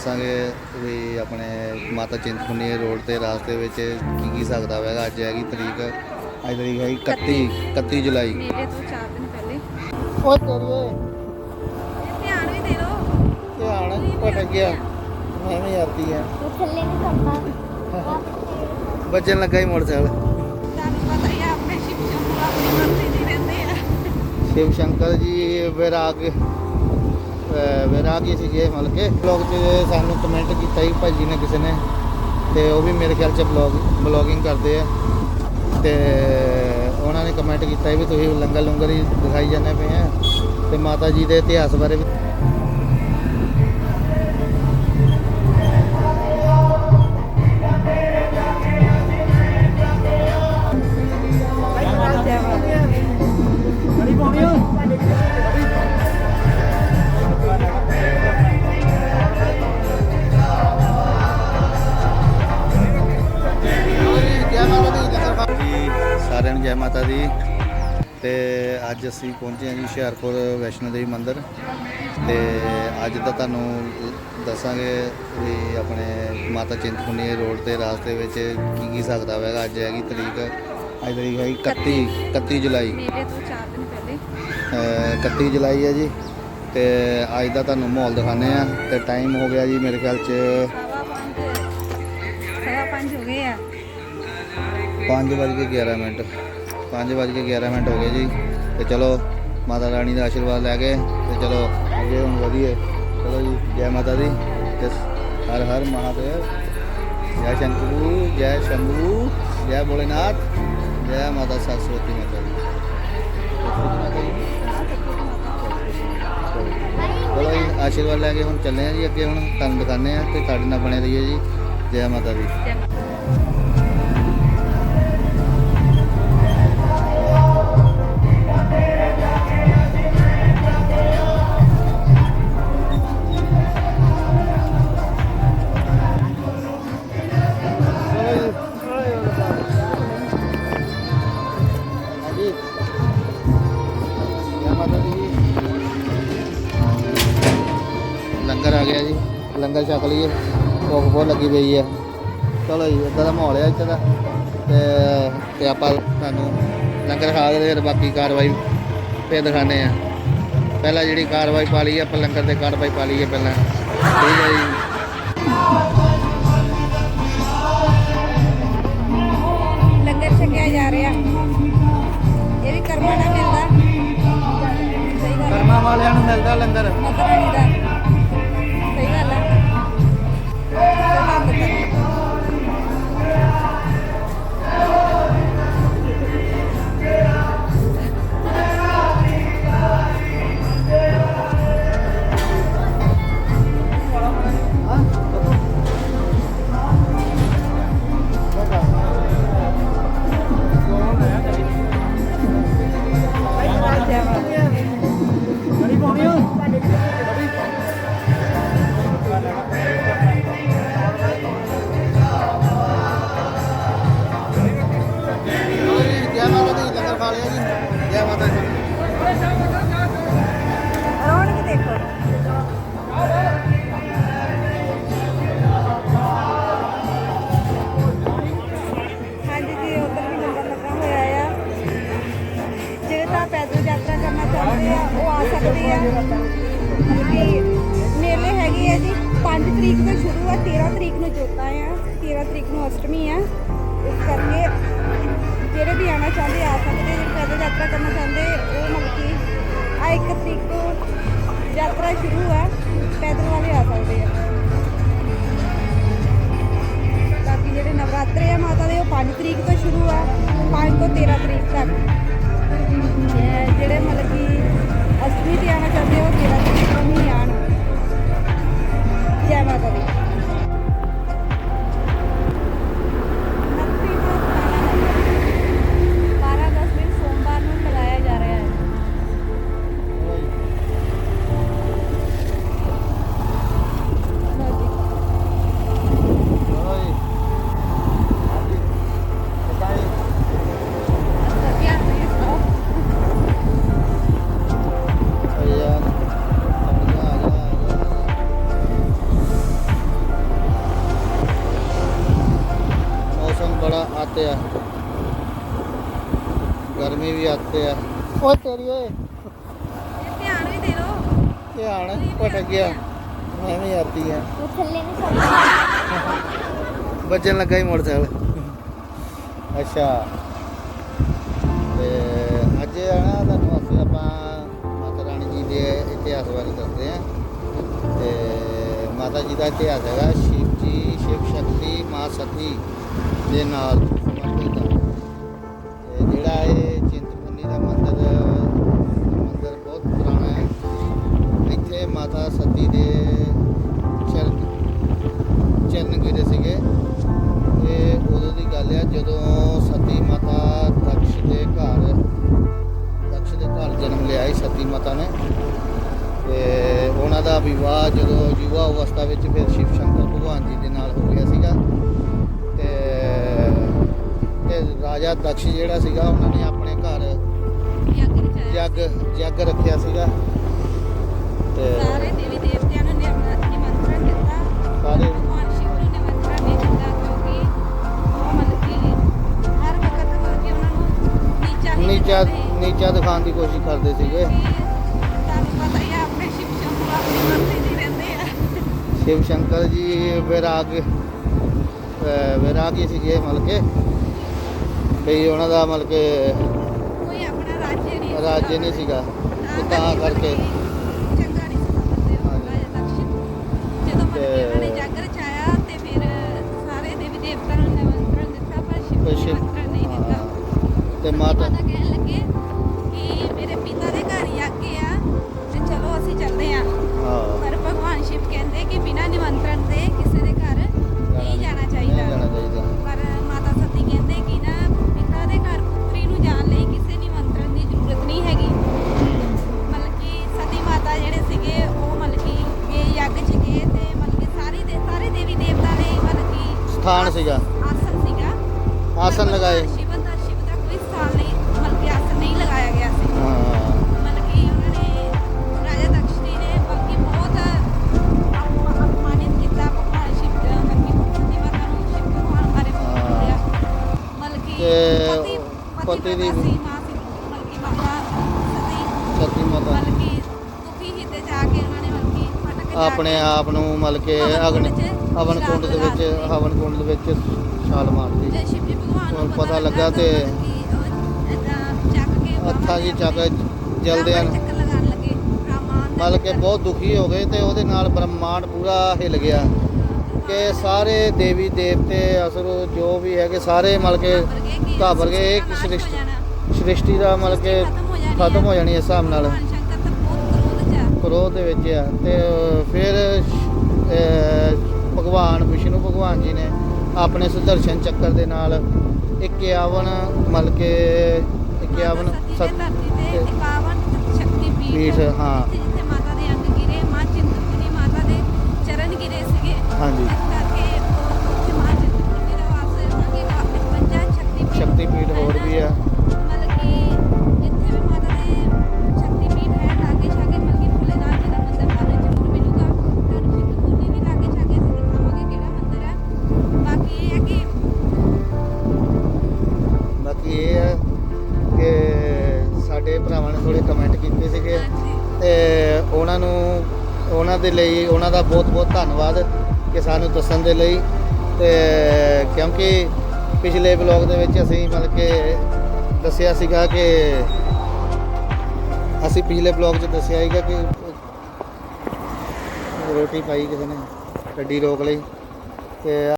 ਦੱਸਾਂਗੇ ਵੀ ਆਪਣੇ ਮਾਤਾ ਚਿੰਤਪੁਰਨੀ ਰੋਡ ਤੇ ਰਾਸਤੇ ਵਿੱਚ ਕੀ ਕੀ ਸਕਦਾ ਹੋਵੇਗਾ ਅੱਜ ਹੈਗੀ ਤਰੀਕ ਅੱਜ ਤਰੀਕ ਹੈਗੀ 31 31 ਜੁਲਾਈ। ਮੇਰੇ ਤੋਂ 4 ਦਿਨ ਪਹਿਲੇ। ਓਏ ਤੇਰੇ ਧਿਆਨ ਵੀ ਦੇ ਲਓ। ਧਿਆਨ ਭਟਕ ਗਿਆ। ਮੈਂ ਵੀ ਆਰਤੀ ਆ। ਉਹ ਥੱਲੇ ਨਹੀਂ ਕਰਦਾ। ਵੱਜਣ ਲੱਗਾ ਹੀ ਮੋਟਰਸਾਈਕਲ। ਤੁਹਾਨੂੰ ਪਤਾ ਹੀ ਆ ਆਪਣੇ ਸ਼ਿਵ ਸ਼ੰਕਰ ਆਪਣੀ ਮਰਜ਼ੀ ਦੀ ਰਹਿੰਦੇ ਆ। ਸ਼ਿਵ ਸ਼ੰਕਰ ਜੀ ਵਿਰਾਗ ਅਹ ਵਿਰਾਗੀ ਸੀਗੇ ਮਤਲਬ ਕਿ ਬਲੌਗ 'ਚ ਸਾਨੂੰ ਕਮੈਂਟ ਕੀਤਾ ਸੀ ਭਾਜੀ ਨੇ ਕਿਸੇ ਨੇ ਤੇ ਉਹ ਵੀ ਮੇਰੇ ਖਿਆਲ 'ਚ ਬਲੌਗ ਬਲੌਗਿੰਗ ਕਰਦੇ ਆ। ਤੇ ਉਹਨਾਂ ਨੇ ਕਮੈਂਟ ਕੀਤਾ ਵੀ ਤੁਸੀਂ ਲੰਗਰ ਲੰਗਰ ਹੀ ਦਿਖਾਈ ਜਾਂਦੇ ਪਏ ਆ। ਤੇ ਮਾਤਾ ਜੀ ਦੇ ਇਤਿਹਾਸ ਬਾਰੇ ਵੀ ਅੱਜ ਅਸੀਂ ਪਹੁੰਚੇ ਹਾਂ ਜੀ ਹੁਸ਼ਿਆਰਪੁਰ ਵੈਸ਼ਨੋ ਦੇਵੀ ਮੰਦਿਰ ਤੇ ਅੱਜ ਦਾ ਤੁਹਾਨੂੰ ਦੱਸਾਂਗੇ ਵੀ ਆਪਣੇ ਮਾਤਾ ਚਿੰਤਪੁਰਨੀ ਰੋਡ ਤੇ ਰਾਸਤੇ ਵਿੱਚ ਕੀ ਕੀ ਸਕਦਾ ਹੋਵੇਗਾ ਅੱਜ ਹੈਗੀ ਤਰੀਕ ਅੱਜ ਤਰੀਕ ਹੈਗੀ 31 31 ਜੁਲਾਈ। ਮੇਰੇ ਤੋਂ 4 ਦਿਨ ਪਹਿਲੇ। ਅਹ 31 ਜੁਲਾਈ ਹੈ ਜੀ ਤੇ ਅੱਜ ਦਾ ਤੁਹਾਨੂੰ ਮਾਹੌਲ ਦਿਖਾਣੇ ਆ ਤੇ ਟਾਈਮ ਹੋ ਗਿਆ ਜੀ ਮੇਰੇ ਖਿਆਲ 'ਚ ਸਵਾ ਪੰਜ ਸਵਾ ਪੰਜ ਹੋ ਗਏ ਆ। 5 ਵੱਜ ਕੇ 11 ਮਿੰਟ 5 ਵੱਜ ਕੇ 11 ਮਿੰਟ ਹੋ ਗਏ ਜੀ। ਤੇ ਚਲੋ ਮਾਤਾ ਰਾਣੀ ਦਾ ਆਸ਼ੀਰਵਾਦ ਲੈ ਕੇ ਤੇ ਚਲੋ ਅੱਗੇ ਹੁਣ ਵਧੀਏ। ਚਲੋ ਜੀ, ਜੈ ਮਾਤਾ ਦੀ, ਤੇ ਹਰ ਹਰ ਮਹਾਦੇਵ। ਜੈ ਸ਼ੰਕਰੂ ਜੈ ਸ਼ੰਭੂ, ਜੈ ਭੋਲੇਨਾਥ, ਜੈ ਮਾਤਾ ਸਰਸਵਤੀ ਮਾਤਾ ਦੀ। ਚਲੋ ਜੀ, ਆਸ਼ੀਰਵਾਦ ਲੈ ਕੇ ਹੁਣ ਚੱਲੇ ਆ ਜੀ, ਅੱਗੇ ਹੁਣ ਤੁਹਾਨੂੰ ਦਿਖਾਉਂਦੇ ਆ ਤੇ ਤੁਹਾਡੇ ਨਾਲ ਬਣੇ ਰਹੀਏ ਜੀ। ਜੈ ਮਾਤਾ ਦੀ। ਲੰਗਰ ਛਕ ਲਈਏ ਭੁੱਖ ਬਹੁਤ ਲੱਗੀ ਪਈ ਹੈ ਚਲੋ ਜੀ ਇੱਦਾਂ ਦਾ ਮਾਹੌਲ ਹੈ ਇੱਥੇ ਦਾ। ਤੇ ਤੇ ਆਪਾਂ ਤੁਹਾਨੂੰ ਲੰਗਰ ਖਾ ਕੇ ਫਿਰ ਬਾਕੀ ਕਾਰਵਾਈ ਫੇਰ ਦਿਖਾਣੇ ਆ। ਪਹਿਲਾਂ ਜਿਹੜੀ ਕਾਰਵਾਈ ਪਾ ਲਈ ਆਪਾਂ ਲੰਗਰ ਤੇ ਕਾਰਵਾਈ ਪਾ ਲਈਏ ਪਹਿਲਾਂ। ਠੀਕ ਹੈ ਜੀ। ਲੰਗਰ ਛਕਿਆ ਜਾ ਰਿਹਾ। ਇਹ ਵੀ ਕਰਮਾਂ ਨਾਲ ਮਿਲਦਾ। ਕਰਮਾਂ ਵਾਲਿਆਂ ਨੂੰ ਮਿਲਦਾ ਲੰਗਰ। ਮਾਤਾ ਰਾਣੀ ਦਾ। ਤਰੀਕ ਤੋਂ ਸ਼ੁਰੂ ਆ 13 ਤਰੀਕ ਨੂੰ ਜੋਤਾਂ ਆ 13 ਤਰੀਕ ਨੂੰ ਅਸ਼ਟਮੀ ਆ। ਇਸ ਕਰਕੇ ਜਿਹੜੇ ਵੀ ਆਣਾ ਚਾਹੁੰਦੇ, ਆ ਸਕਦੇ ਜਿਹੜੇ ਪੈਦਲ ਯਾਤਰਾ ਕਰਨਾ ਚਾਹੁੰਦੇ, ਉਹ ਮਤਲਬ ਕਿ ਆ 1 ਤਰੀਕ ਤੋਂ ਯਾਤਰਾ ਸ਼ੁਰੂ ਆ, ਪੈਦਲ ਵਾਲੇ ਆ ਸਕਦੇ ਆ। ਬਾਕੀ ਜਿਹੜੇ ਨਵਰਾਤਰੇ ਆ ਮਾਤਾ ਦੇ, ਉਹ 5 ਤਰੀਕ ਤੋਂ ਸ਼ੁਰੂ ਆ 5 ਤੋਂ 13 ਤਰੀਕ ਤੱਕ। ਜਿਹੜੇ ਮਤਲਬ ਕਿ ਵੀ ਹੱਥ ਆ। ਓਏ ਤੇਰੀ ਓਏ। ਧਿਆਨ ਵੀ ਦੇ ਲਓ। ਧਿਆਨ ਭਟਕ ਗਿਆ। ਮੈਂ ਵੀ ਆਤੀ ਆ। ਉਹ ਥੱਲੇ ਨਹੀਂ ਸਕਦਾ ਵੱਜਣ ਲੱਗਾ ਹੀ ਮੋਟਰਸਾਈਕਲ। ਅੱਛਾ। ਤੇ ਅੱਜ ਆ ਨਾ ਤੁਹਾਨੂੰ ਅਸੀਂ ਆਪਾਂ ਮਾਤਾ ਰਾਣੀ ਜੀ ਦੇ ਇਤਿਹਾਸ ਬਾਰੇ ਦੱਸਦੇ ਆ। ਤੇ ਮਾਤਾ ਜੀ ਦਾ ਇਤਿਹਾਸ ਹੈਗਾ ਸ਼ਿਵ ਜੀ ਸ਼ਿਵ ਸ਼ਕਤੀ ਮਾਂ ਸਤੀ ਦੇ ਨਾਲ। ਜਿਹੜਾ ਇਹ ਚਿੰਤਪੁਰਨੀ ਦਾ ਮੰਦਿਰ ਮੰਦਿਰ ਬਹੁਤ ਪੁਰਾਣਾ ਹੈ। ਇੱਥੇ ਮਾਤਾ ਸਤੀ ਦੇ ਚਰਨ ਚਰਨ ਗਿਰੇ ਸੀਗੇ। ਤੇ ਉਦੋਂ ਦੀ ਗੱਲ ਆ, ਜਦੋਂ ਸਤੀ ਮਾਤਾ ਦਕਸ਼ ਦੇ ਘਰ, ਦਕਸ਼ ਦੇ ਘਰ ਜਨਮ ਲਿਆ ਸੀ ਸਤੀ ਮਾਤਾ ਨੇ। ਤੇ ਉਹਨਾਂ ਦਾ ਵਿਵਾਹ ਜਦੋਂ ਯੁਵਾ ਅਵਸਥਾ ਵਿੱਚ ਫਿਰ ਸ਼ਿਵ ਸ਼ੰਕਰ ਭਗਵਾਨ ਜੀ ਦੇ ਨਾਲ ਹੋ ਗਿਆ ਸੀਗਾ। ਤੇ ਰਾਜਾ ਦਕਸ਼ ਜਿਹੜਾ ਸੀਗਾ ਉਹਨਾਂ ਨੇ ਆਪਣੇ ਘਰ ਜੱਗ ਜੱਗ ਰੱਖਿਆ ਸੀਗਾ। ਤੇ ਸਾਰੇ ਦੇਵੀ ਦੇਵਤਿਆਂ ਨੂੰ ਨਿਮ- ਨਿਮੰਤਰਣ ਦਿੱਤਾ। ਸਾਰੇ ਭਗਵਾਨ ਸ਼ਿਵ ਨੂੰ ਨਿਮੰਤਰਣ ਨਹੀਂ ਦਿੱਤਾ ਕਿਉਂਕਿ ਉਹ ਮਤਲਬ ਕਿ ਹਰ ਵਕਤ ਮਤਲਬ ਕਿ ਉਹਨਾਂ ਨੂੰ ਨੀਚਾ ਹੀ ਨੀਚਾ। ਨੀਚਾ ਦਿਖਾਉਣ ਦੀ ਕੋਸ਼ਿਸ਼ ਕਰਦੇ ਸੀਗੇ। ਕਿ ਤੁਹਾਨੂੰ ਪਤਾ ਹੀ ਆ ਆਪਣੇ ਸ਼ਿਵ ਸ਼ੰਕਰ ਆਪਣੀ ਮਰਜ਼ੀ ਦੀ ਰਹਿੰਦੇ ਆ। ਸ਼ਿਵ ਸ਼ੰਕਰ ਜੀ ਵਿਰਾਗ ਵਿਰਾਗੀ ਸੀਗੇ ਮਤਲਬ ਕਿ। ਬਈ ਉਹਨਾਂ ਦਾ ਮਤਲਬ ਕਿ ਕੋਈ ਆਪਣਾ ਰਾਜ ਨਹੀਂ ਰਾਜ ਨਹੀਂ ਸੀਗਾ। ਤੇ ਕਰਕੇ ਚੰਗਾ ਨਹੀਂ ਸੀ ਸਮਝਦੇ ਉਹ। ਰਾਜਾ ਦਕਸ਼ ਜਦੋਂ ਮਤਲਬ ਕਿ ਉਹਨਾਂ ਨੇ ਜੱਗ ਰਚਾਇਆ ਤੇ ਫਿਰ ਸਾਰੇ ਦੇਵੀ ਦੇਵਤਾਂ ਨੂੰ ਨਿਮੰਤਰਣ ਦਿੱਤਾ ਪਰ ਸ਼ਿਵ ਨੂੰ ਨਿਮੰਤਰਣ ਨਹੀਂ ਦਿੱਤਾ। ਤੇ ਮਾਤਾ ਕਿ ਸਥਾਨ ਆਸ- ਸੀਗਾ। ਆਸਨ ਸੀਗਾ। ਆਸਨ ਲਗਾਏ। ਭਗਵਾਨ ਸ਼ਿਵ ਦਾ ਸ਼ਿਵ ਦਾ ਕੋਈ ਸਥਾਨ ਨਹੀਂ ਮਤਲਬ ਕਿ ਆਸਨ ਨਹੀਂ ਲਗਾਇਆ ਗਿਆ ਸੀ। ਹਾਂ। ਮਤਲਬ ਕਿ ਉਹਨਾਂ ਨੇ ਰਾਜਾ ਦਕਸ਼ ਜੀ ਨੇ ਬਲਕਿ ਬਹੁਤ ਅਪ- ਅਪਮਾਨਿਤ ਕੀਤਾ ਭਗਵਾਨ ਸ਼ਿਵ ਦਾ ਮਤਲਬ ਕਿ ਸਤੀ ਮਾਤਾ ਨੂੰ ਸ਼ਿਵ ਭਗਵਾਨ ਬਾਰੇ ਬੋਲਿਆ। ਮਤਲਬ ਕਿ ਤੇ ਪਤੀ ਪਤੀ ਪਤੀ ਦੀ- ਦੀ ਮਾਂ ਸੀ ਮਤਲਬ ਕਿ ਮਾਤਾ ਸਤੀ। ਸਤੀ ਮਾਤਾ। ਮਤਲਬ ਕਿ ਦੁਖੀ ਹੀ ਤੇ ਜਾ ਕੇ ਉਹਨਾਂ ਨੇ ਮਤਲਬ ਕਿ ਫਟਕ ਜਾ ਆਪਣੇ ਆਪ ਨੂੰ ਮਤਲਬ ਕਿ ਅਗਨ 'ਚ ਹਵਨ ਕੁੰਡ ਦੇ ਵਿੱਚ ਹਵਨ ਕੁੰਡ ਦੇ ਵਿੱਚ ਛਾਲ ਮਾਰਦੀ ਤੇ ਸ਼ਿਵ ਜੀ ਭਗਵਾਨ ਨੂੰ ਹੁਣ ਪਤਾ ਲੱਗਾ ਤਾਂ ਏਦਾਂ ਚੱਕ ਕੇ 'ਚ ਚੱਕ ਜਲਦੇ ਹਨ ਚੱਕਰ ਲਗਾਉਣ ਲੱਗੇ। ਰਾਮਾਨ ਦਾ ਮਤਲਬ ਕਿ। ਬਹੁਤ ਦੁਖੀ ਹੋ ਗਏ ਤੇ ਉਹਦੇ ਨਾਲ ਬ੍ਰਹਮਾਂਡ ਪੂਰਾ ਹਿਲ ਗਿਆ। ਕਿ ਸਾਰੇ ਦੇਵੀ ਦੇਵਤੇ ਅਸੁਰ ਜੋ ਵੀ ਹੈਗੇ ਸਾਰੇ ਮਤਲਬ ਕਿ ਘਾਬਰ ਗਏ ਇੱਕ ਸ੍ਰਿਸ਼ਟੀ ਸ੍ਰਿਸ਼ਟੀ ਦਾ ਮਤਲਬ ਕਿ ਖਤਮ ਹੋ ਜਾਣੀ ਇਸ ਹਿਸਾਬ ਨਾਲ। ਕਰੋਧ ਦੇ ਵਿੱਚ ਆ। ਤੇ ਫਿਰ ਭਗਵਾਨ ਵਿਸ਼ਨੂੰ ਭਗਵਾਨ ਜੀ ਨੇ ਆਪਣੇ ਸੁਦਰਸ਼ਨ ਚੱਕਰ ਦੇ ਨਾਲ 51 ਮਤਲਬ ਕਿ 51 ਮਾਤਾ ਸਤੀ ਸਤ ਦੇ ਧਰਤੀ ਤੇ 51 ਸ਼ਕਤੀ ਪੀਠ ਪੀਠ, ਹਾਂ। ਜਿੱਥੇ ਜਿੱਥੇ ਮਾਤਾ ਦੇ ਅੰਗ ਗਿਰੇ ਮਾਂ ਚਿੰਤਪੁਰਨੀ ਮਾਤਾ ਦੇ ਚਰਨ ਗਿਰੇ ਸੀਗੇ ਹਾਂਜੀ। ਇਸ ਕਰਕੇ ਉਹ ਉੱਥੇ ਮਾਂ ਚਿੰਤਪੁਰਨੀ ਦਾ ਵਾਸ ਅੱਗੇ 51 ਸ਼ਕਤੀ ਪੀਠ ਸ਼ਕਤੀ ਪੀਠ ਹੋਰ ਵੀ ਆ ਦੇ ਲਈ ਉਹਨਾਂ ਦਾ ਬਹੁਤ ਬਹੁਤ ਧੰਨਵਾਦ ਕਿ ਸਾਨੂੰ ਦੱਸਣ ਦੇ ਲਈ ਤੇ ਕਿਉਂਕਿ ਪਿਛਲੇ ਬਲੌਗ ਦੇ ਵਿੱਚ ਅਸੀਂ ਮਤਲਬ ਕਿ ਦੱਸਿਆ ਸੀਗਾ ਕਿ ਅਸੀਂ ਪਿਛਲੇ ਬਲੌਗ 'ਚ ਦੱਸਿਆ ਸੀਗਾ ਕਿ ਰੋਟੀ ਪਾਈ ਕਿਸੇ ਨੇ ਗੱਡੀ ਰੋਕ ਲਈ ਤੇ